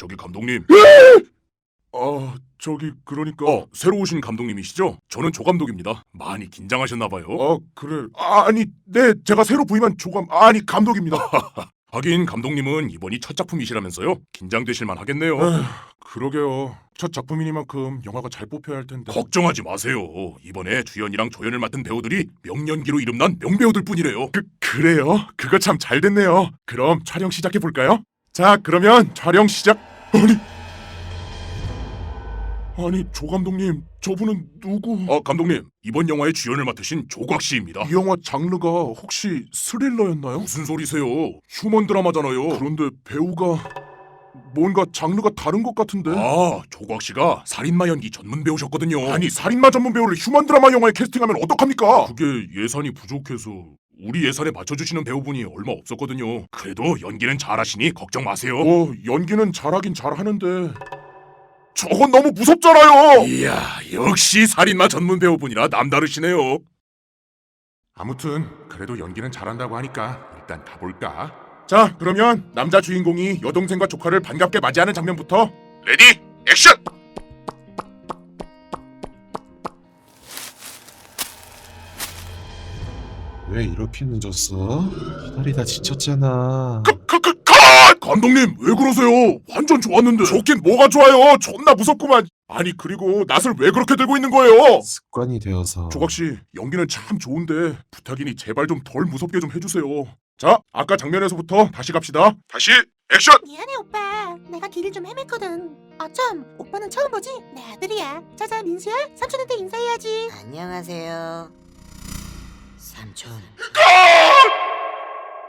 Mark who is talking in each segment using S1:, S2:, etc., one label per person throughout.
S1: 저기 감독님. 아, 저기 그러니까 어, 새로 오신 감독님이시죠? 저는 조 감독입니다. 많이 긴장하셨나 봐요. 아, 그래. 아니, 네, 제가 새로 부임한 조감 아니 감독입니다. 하긴 감독님은 이번이 첫 작품이시라면서요? 긴장되실 만 하겠네요. 그러게요. 첫 작품이니만큼 영화가 잘 뽑혀야 할 텐데. 걱정하지 마세요. 이번에 주연이랑 조연을 맡은 배우들이 명연기로 이름난 명배우들 뿐이래요. 그 그래요? 그거 참 잘 됐네요. 그럼 촬영 시작해 볼까요? 자, 그러면 촬영 시작. 아니. 아니, 조 감독님, 저분은 누구? 어, 감독님, 이번 영화의 주연을 맡으신 조곽 씨입니다. 이 영화 장르가 혹시 스릴러였나요? 무슨 소리세요? 휴먼 드라마잖아요. 그런데 배우가 뭔가 장르가 다른 것 같은데. 아, 조곽 씨가 살인마 연기 전문 배우셨거든요. 아니, 살인마 전문 배우를 휴먼 드라마 영화에 캐스팅하면 어떡합니까? 그게 예산이 부족해서 우리 예산에 맞춰주시는 배우분이 얼마 없었거든요. 그래도 연기는 잘하시니 걱정 마세요. 어, 연기는 잘하긴 잘하는데 저건 너무 무섭잖아요. 이야, 역시 살인마 전문 배우분이라 남다르시네요. 아무튼 그래도 연기는 잘한다고 하니까 일단 가볼까? 자, 그러면 남자 주인공이 여동생과 조카를 반갑게 맞이하는 장면부터 레디 액션!
S2: 왜 이렇게 늦었어? 기다리다 지쳤잖아.
S1: 그, 그, 그, 컷! 감독님 왜 그러세요? 완전 좋았는데 좋긴 뭐가 좋아요 존나 무섭구만 아니 그리고 낯을 왜 그렇게 들고 있는 거예요?
S2: 습관이 되어서.
S1: 조각씨 연기는 참 좋은데 부탁이니 제발 좀 덜 무섭게 좀 해주세요 자 아까 장면에서부터 다시 갑시다 다시 액션!
S3: 미안해 오빠 내가 길을 좀 헤맸거든 아참 오빠는 처음 보지? 내 아들이야 자자 민수야 삼촌한테 인사해야지
S4: 안녕하세요. 삼촌.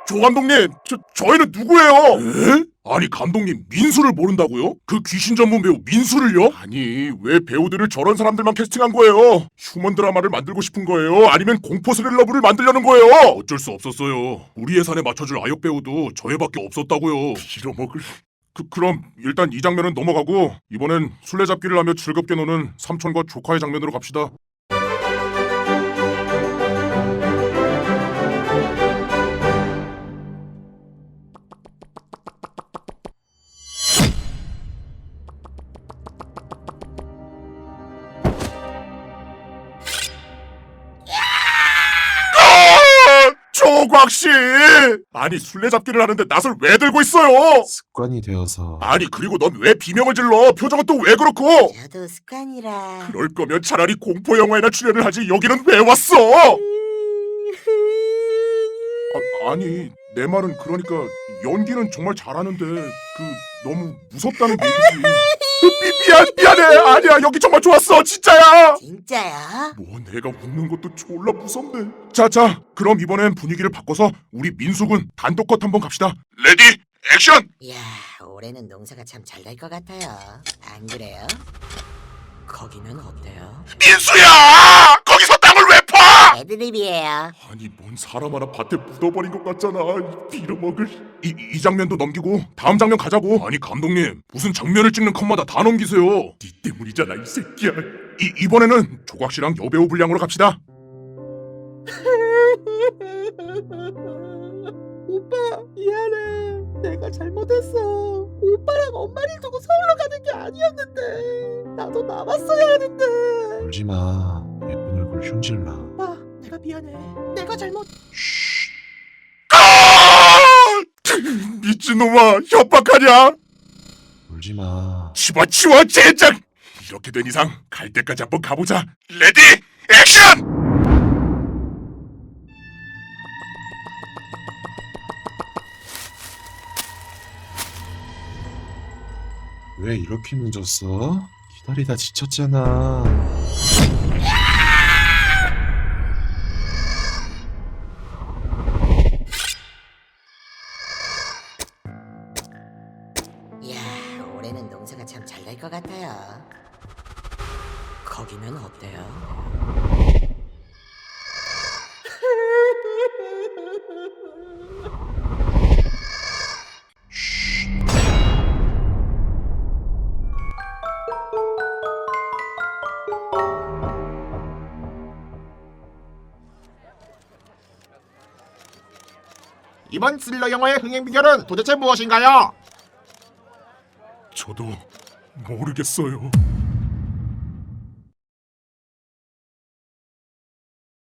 S1: 조 감독님 저, 저희는 누구예요? 에? 아니 감독님 민수를 모른다고요? 그 귀신 전문 배우 민수를요? 아니 왜 배우들을 저런 사람들만 캐스팅한 거예요? 휴먼 드라마를 만들고 싶은 거예요? 아니면 공포 스릴러물을 만들려는 거예요? 어쩔 수 없었어요 우리 예산에 맞춰줄 아역 배우도 저희밖에 없었다고요 빌어먹을 그, 그럼 일단 이 장면은 넘어가고 이번엔 술래잡기를 하며 즐겁게 노는 삼촌과 조카의 장면으로 갑시다 곽씨! 아니 술래잡기를 하는데 낯을 왜 들고 있어요?
S2: 습관이 되어서.
S1: 아니 그리고 넌 왜 비명을 질러? 표정은 또 왜 그렇고?
S4: 저도 습관이라.
S1: 그럴 거면 차라리 공포 영화에나 출연을 하지 여기는 왜 왔어? 아, 아니 내 말은 그러니까 연기는 정말 잘하는데 그 너무 무섭다는 얘기지. 아니야 여기 정말 좋았어 진짜야.
S4: 진짜요?
S1: 뭐 내가 웃는 것도 졸라 무섭네. 자자 그럼 이번엔 분위기를 바꿔서 우리 민수군 단독 컷 한번 갑시다. 레디 액션.
S4: 이야, 올해는 농사가 참 잘 될 것 같아요. 안 그래요? 거기는 어때요?
S1: 민수야 거기서? 아니 뭔 사람 하나 밭에 묻어버린 것 같잖아. 이 빌어먹을. 이, 이 장면도 넘기고 다음 장면 가자고. 아니 감독님 무슨 장면을 찍는 컷마다 다 넘기세요. 니 때문이잖아 이 새끼야. 이, 이번에는 조각 씨랑 여배우 분량으로 갑시다.
S3: 오빠 미안해. 내가 잘못했어. 오빠랑 엄마를 두고 서울로 가는 게 아니었는데. 나도 남았어야 하는데.
S2: 울지 마. 예쁜 얼굴 흉질나.
S3: 오빠 내가 미안해. 내가 잘못.
S1: 미친놈아 협박하냐?
S2: 울지 마.
S1: 치워 치워 젠장! 이렇게 된 이상 갈 때까지 한번 가보자. 레디 액션!
S2: 왜 이렇게 늦었어? 기다리다 지쳤잖아.
S4: 올해는 농사가 참 잘 될 것 같아요. 거기는 어때요?
S5: 이번 스릴러 영화의 흥행 비결은 도대체 무엇인가요?
S1: 저도 모르겠어요.